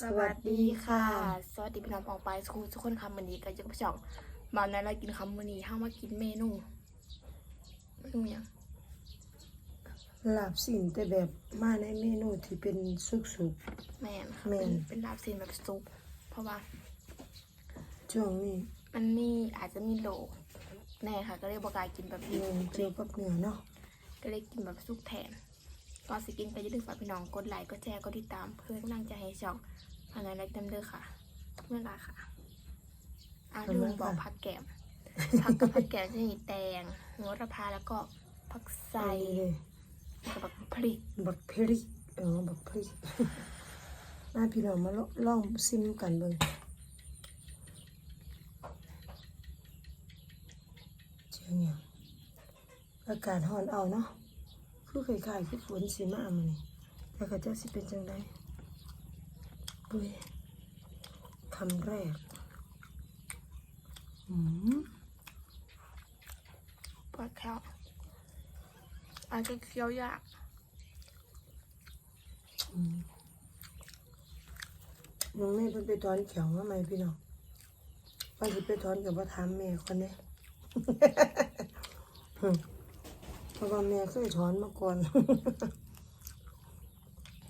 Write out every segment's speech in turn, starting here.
สวัสดีค่ะ สวัสดีพี่น้องปองไปสคูทุกคนคำวันนี้ก็จะพี่ช่องมาในเรากินคำวันนี้ห้ามากินเมนูเมนูหยังลาบสินแต่แบบมาในเมนูที่เป็นสุกแมนค่ะแม่เป็นนเป็นลาบซีนแบบซุปเพราะว่าๆช่วงนี้มันมีอาจจะมีโลแน่ค่ะ ก็เลยบอกกล้ายกินแบบนี้เงินเกี่ยวกับเนื้อเนาะก็เลยกินแบบซุปแทน ก็สิกินไปอย่าลืมฝากพี่น้องกดไลค์กดแชร์กดติดตามเพื่อกำลังใจให้ช่องมาในไลค์เต็มเด้อค่ะเมื่อไรค่ะอาลืมบอกผักแกมผักกับผักแกมจะมีแตงโหระพาแล้วก็ผักใส่อันนี้เลยกับแบบพริกบักพริกเออบักพริกมาพี่น้องมาลองซิมกันเบิ่งเจียงเนี่ยงอากาศร้อนเอาเนาะ คือคล้ายๆคือฝนสิมามื้อนี้แต่ก็จะสิเป็นจังไดอุ้ยคำแรกอืมปวดแค้วอาจจะเคี้ยวยากน้องแม่เพิ่นไปถอนเขียวมาไหมพี่น้องว่าสิไปถอนกับว่าถามแม่คนนี้ เพราะว่าแม่เคยถอนมาก่อน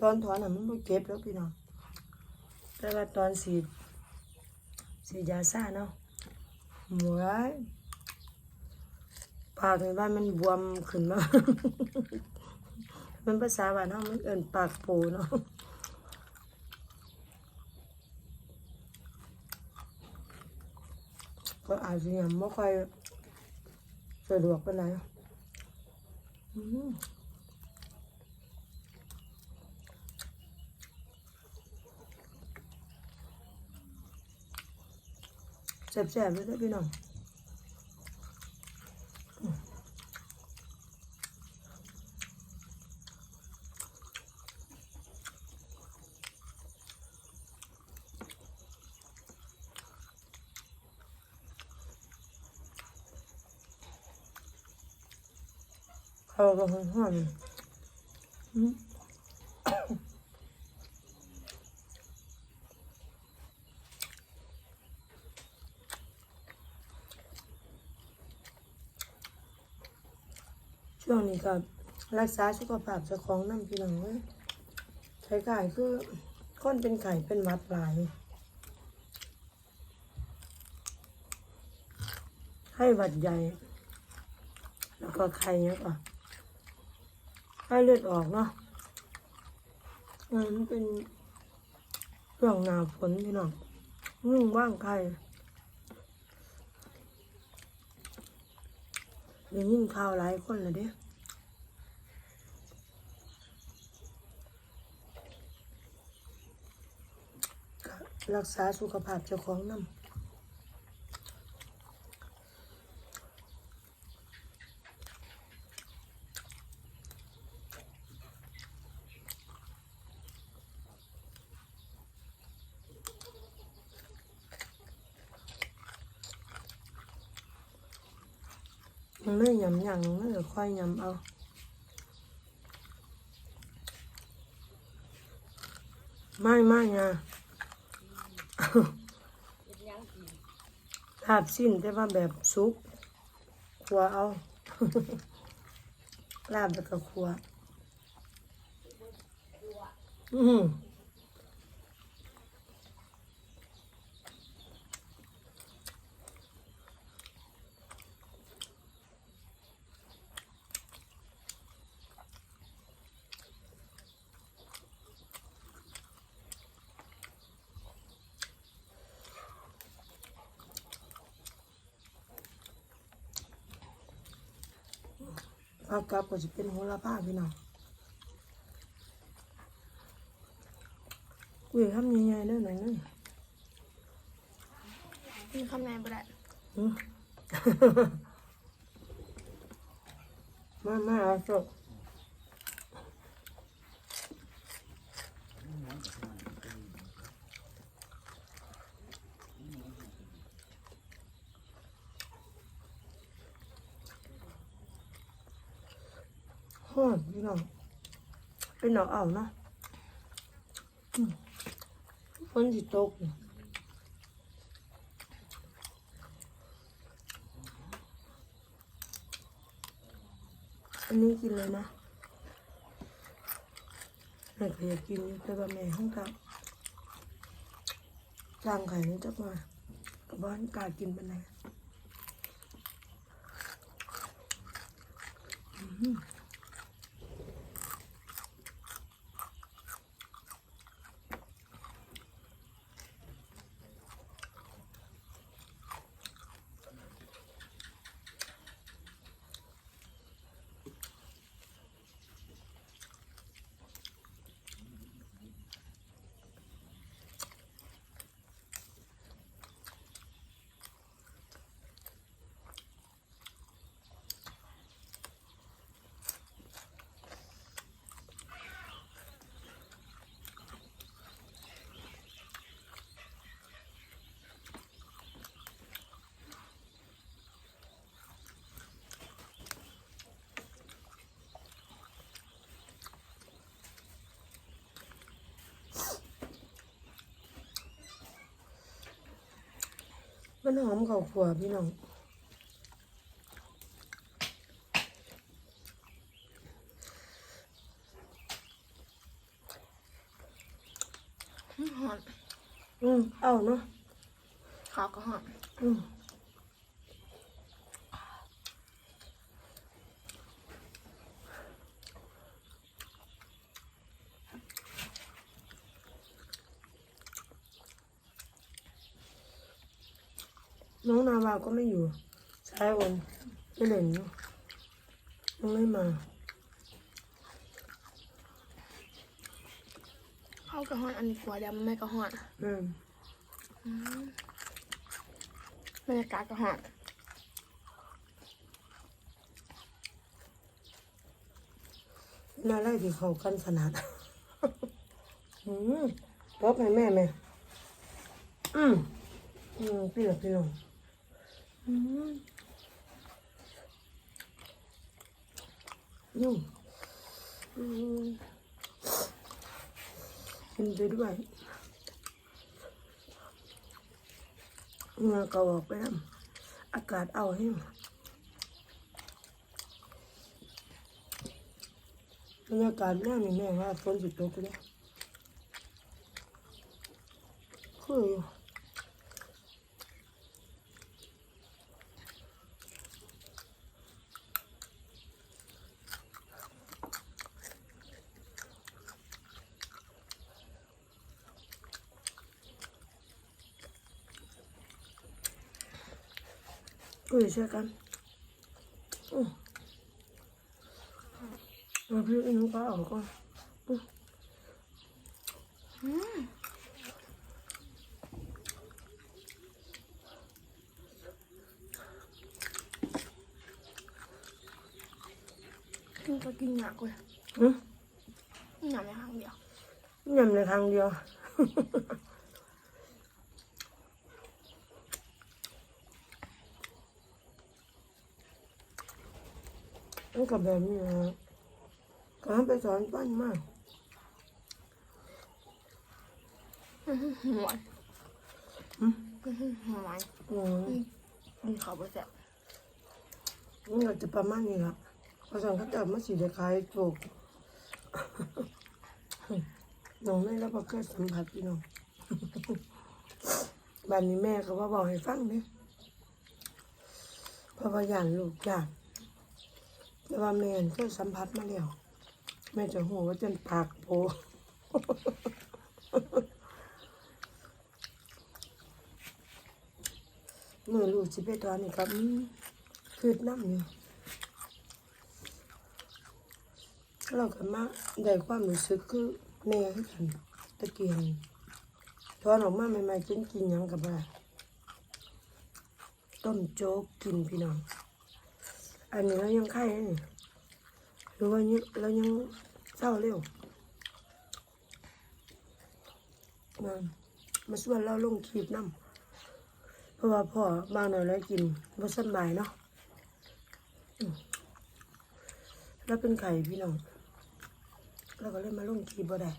ตอนถอนน่ะมันไม่เก็บแล้วพี่น้องแต่ว่าตอนสีดสีดยาซ่าเนาะหมวยปากในบ้านมันบวมขึ้นมา มันภาษาบ้านเฮามันเอิ้นปากโปเนาะก็อาจจะยังไม่ค่อยสะดวกปาน แซ่บๆเลยเด้อพี่น้อง เขากับหอมๆอืมช่วงนี้ก็รักษาสุขภาพเจ้าของน้ำพี่น้องเลยใช้ไก่คือคนเป็นไข่เป็นวัดหลายให้วัดใหญ่ แล้วก็ไข่เนี้ยก็ ให้เลือดออกเนาะมันเป็นเรื่องหนาฝนพี่น้องนุ่งว่างไข่เดี๋ยวยิ่งข่าวหลายคนเลยเด้รักษาสุขภาพเจ้าของน้ำ มันไม่ยำยังมันก็ ค่อยยำเอาไม่ไม่ไงลาบสิ้นแต่ว่าแบบซุกขัวเอา ลาบแล้วก็ขัว อืม ผักกับก็จะเป็นโหระพาพี่น้องอุ้ยทำใหญ่ๆเด้อหน่อยนึงมีคำแนนบ่ได้อืมมามาเอาจบ ฮอดพี่น้องเป็นหนอเอาเนาะฝนสิตกอันนี้กินเลยนะแม่ก็อยกินอยู่แต่ว่าแม่ห้องกับจางไข่นี่จักมากับบ้านกากินปานไหน มมันหอมข้าวขัวพี่น้องอื้อหอนอืมเอาเนาะขาวก็หอนอืมน้องนาวา ก็ไม่อยู่ใช้วันไม่เล่นเนาะยังไม่มาข้าวก็หอนอันนี้กลัวดำไม่ก็หอนอืมอืมบรรยากาศก็หอนน่าไล่ที่เขากันขนาดอืมรบให้แม่แม่อืมอืมพี่หลับพี่น้องอืม นุ่มอืมกินไปด้วยเงาก็ออกไปแล้วอากาศเอาให้บรรยากาศแม่นี่แม่ว่าฝนสิตกเลยคืออยู่ กุ้ยช่วยกันอือมาพี่อินุก็เอาก่อนอื้ออืมกินก็กินหนักเลย อื้อ หนักในครั้งเดียวยำในทางเดียว มัน กับแบบนี้นะก็ให้ไปสอนปั้นมากอื้อหือหวานอืมอื้อหือหวานอืมกินข้าวไปแซ่บมันก็จะประมาณนี้ละเพราะฉะนั้นเขาจะมาสีเดคล้ายโจกน้องไม่รับประเกิดสัมผัสพี่น้องบ้านนี้แม่ก็ว่าบอกให้ฟังเนี่ยเพราะว่าย่านลูกย่าน แต่ว่าแม่นก็สัมผัสมาแล้วแม่จะหัวว่าจนปากโผมือลูกสิไปตอนนี้ครับคืดน้ำอยู่เราก็มาได้ความรู้สึกคือแม่คือกันตะเกียงตอนออกมาใหม่ๆจนกินยังกับอะไรต้มโจ๊กกินพี่น้อง อันนี้เรายังไข้หรือว่าเรายังเศร้าเร็วมามาส่วนเราลงคีบปน้ำเพราะว่าพ่อบางหน่อยแล้วกินว่าสบายเนาะแล้วเป็นไข่พี่น้องเราก็เลยมาลงคลิปบ่ได้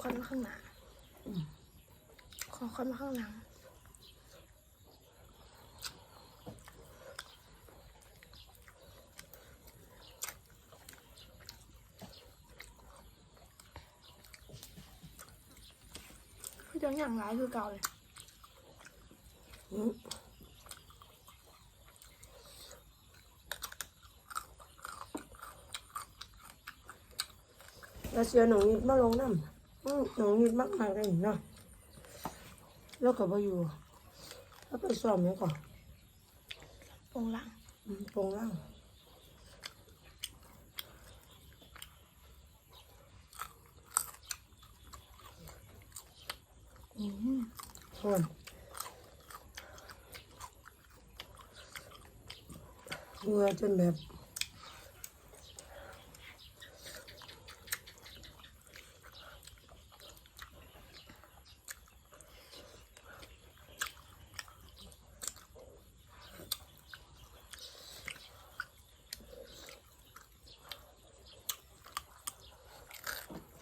คนข้างหน้า คนมาข้างหลัง คือจังอย่างร้ายคือเก่าเลยอืมแล้วเสียหนองนิดมาลงน้ำหนองนิดมากมากเลยเนาะ แล้วก็บ่อยู่แล้วไปซ้อมยังก่อนปงหลังอืมโปรงล่างอืมส่วนเหงื่อจนแบบ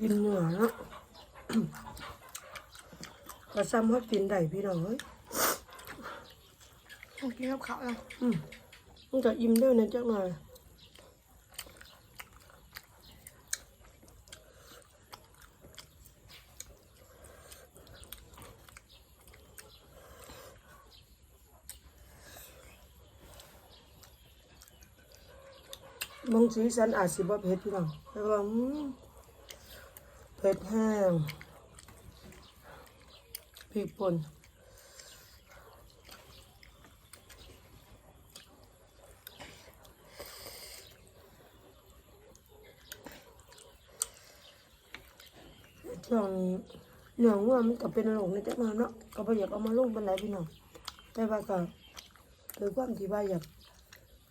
กินเหงื่อเนาะก็ซ้ำว่ากินได้พี่น้องเอ้ยผมกินกับเขาวแล้วอืมมันก็อิ่มด้วยนะจักหน่อยบางสีสันอาจสิบ่เผ็ดพี่น้องแต่ว่าอืม เผ็ดแห้งพริกป่นช่วงนี้เรื่องว่ามันก็เป็นโรคในจักหน่อยเนาะก็บ่อยากเอามาลงเป็นไรพี่น้องแต่ว่าก็คือความที่ว่าอยาก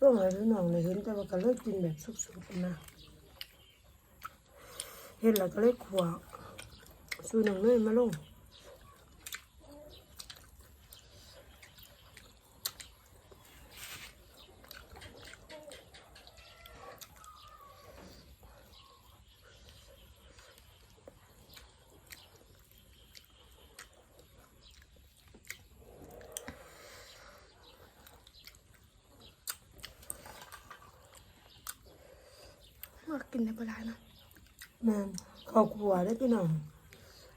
ลงให้พี่น้องได้เห็นแต่ว่าก็เลยกินแบบสุกๆนะ เห็นแล้วก็เลยขวาสูหนังเนยมาลงกินในปลาเนาะ แม่นเขาขวาได้พี่น้อง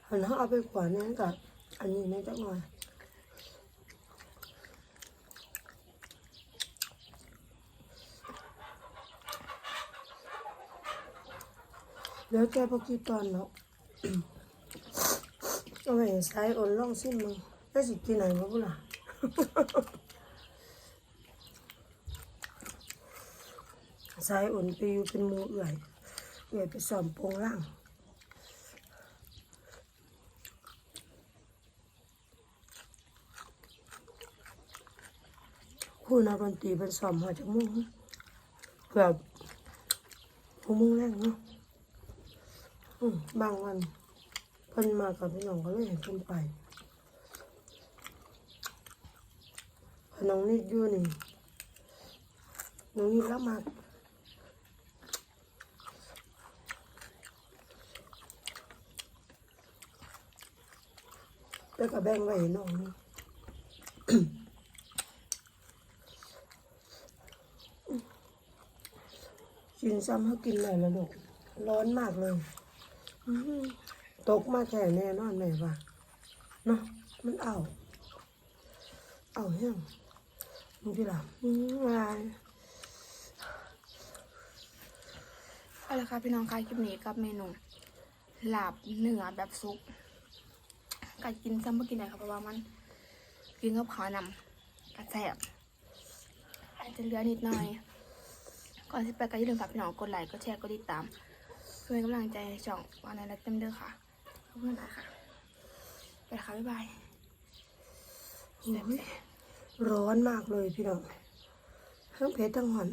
หันเขาเอาไปขวาเนี่ยกับอันนี้ในจักหน่อยเดี๋ยวแกพอกี่ตอนเนาะเอาไปใช้อ่อนล่องสิ้นมึงแล้วสิกินไหนมาบุล่ะสายอ่อนไปอยู่เป็นมูเอื่อย เอื่อยไปสอมโปงล่างคู่นักดนตรีเป็นสอมหอจากมุ้งเกือบหกโมุ้งแรกเนาะบางวันเพิ่นมากับพี่น้องก็เลยเห็นเพิ่นไปพน้องนิดอยู่นี่น้องนิดรับมา แล้วก็แบ่งไว้ให้น้องนี่กินซ้ำให้กินหน่อยละลูกร้อนมากเลยตกมาแค่แน่นอนแม่ว่าเนาะมันเอา เอาเหี้ยงมึงพี่ล่ะอืมอะไรเอาละค่ะพี่น้องค่ะคลิปนี้กับเมนูลาบเนื้อแบบซุป กัดกินซ้ำเมื่อกินไหนค่ะเพราะว่ามันกินกับขาวนำกระแสบอาจจะเหลือนิดหน่อย ก่อนที่ไปก็อย่าลืมฝากพี่น้องกดไลค์กดแชร์กดติดตามเพื่อเป็นกำลังใจให้ช่องวานในรักเต็มเด้อค่ะขอบคุณมากค่ะไปค่ะบ๊ายบายร้อนมากเลยพี่น้องทั้งเผ็ดทั้งหอน